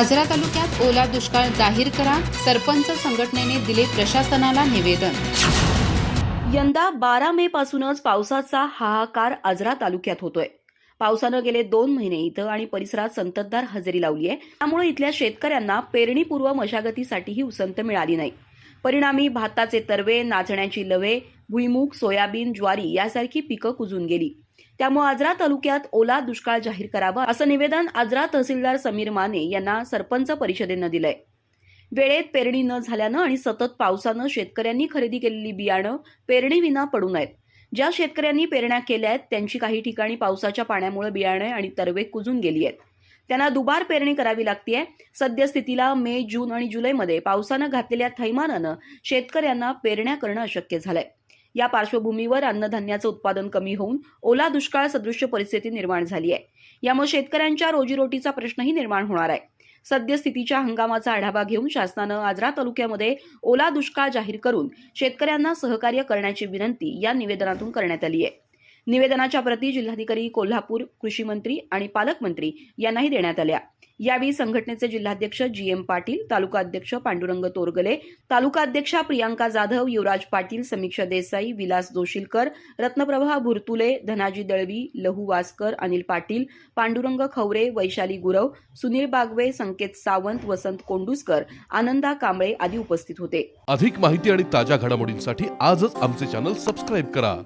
आजरा तालुक्यात ओला दुष्काळ जाहीर करा. सरपंच संघटनेने दिले प्रशासनाला निवेदन. यंदा बारा मे पासूनच पावसाचा हाहाकार आजरा तालुक्यात होतोय. पावसानं गेले दोन महिने इथं आणि परिसरात संततधार हजेरी लावली आहे त्यामुळे इथल्या शेतकऱ्यांना पेरणीपूर्व मशागतीसाठीही उसंत मिळाली नाही. परिणामी भाताचे तरवे नाचण्याची लवे भुईमूग सोयाबीन ज्वारी यासारखी पिकं कुजून गेली. त्यामुळे आजरा तालुक्यात ओला दुष्काळ जाहीर करावा असं निवेदन आजरा तहसीलदार समीर माने यांना सरपंच परिषदेनं दिलंय. वेळेत पेरणी न झाल्यानं आणि सतत पावसानं शेतकऱ्यांनी खरेदी केलेली बियाणं पेरणीविना पडून आहेत ज्या शेतकऱ्यांनी पेरण्या केल्या आहेत त्यांची काही ठिकाणी पावसाच्या पाण्यामुळे बियाणे आणि तरवे कुजून गेली आहेत. त्यांना दुबार पेरणी करावी लागतीये. सद्यस्थितीला मे जून आणि जुलैमध्ये पावसानं घातलेल्या थैमानानं शेतकऱ्यांना पेरण्या करणं अशक्य झालंय. या पार्श्वभूमीवर अन्नधान्याचं उत्पादन कमी होऊन ओला दुष्काळ सदृश्य परिस्थिती निर्माण झाली आहे यामुळे शेतकऱ्यांच्या रोजीरोटीचा प्रश्नही निर्माण होणार आहे. सद्यस्थितीच्या हंगामाचा आढावा घेऊन शासनानं आजरा तालुक्यामध्ये ओला दुष्काळ जाहीर करून शेतकऱ्यांना सहकार्य करण्याची विनंती या निवेदनातून करण्यात आली आहे निवेदनाच्या प्रती जिल्हाधिकारी कोल्हापूर कृषी मंत्री आणि पालकमंत्री यांनाही देण्यात आल्या. यावेळी संघटनेचे जिल्हाध्यक्ष जी एम पाटील तालुका अध्यक्ष पांडुरंग तोरगले तालुका अध्यक्षा प्रियांका जाधव युवराज पाटील समीक्षा देसाई विलास जोशीलकर रत्नप्रभा भुरतुले धनाजी दळवी लहू वासकर अनिल पाटील पांडुरंग खवरे वैशाली गुरव सुनील बागवे संकेत सावंत वसंत कोंडुसकर आनंदा कांबळे आदी उपस्थित होते. अधिक माहिती आणि ताज्या घडामोडींसाठी आजच आमचे चॅनल सबस्क्राईब करा.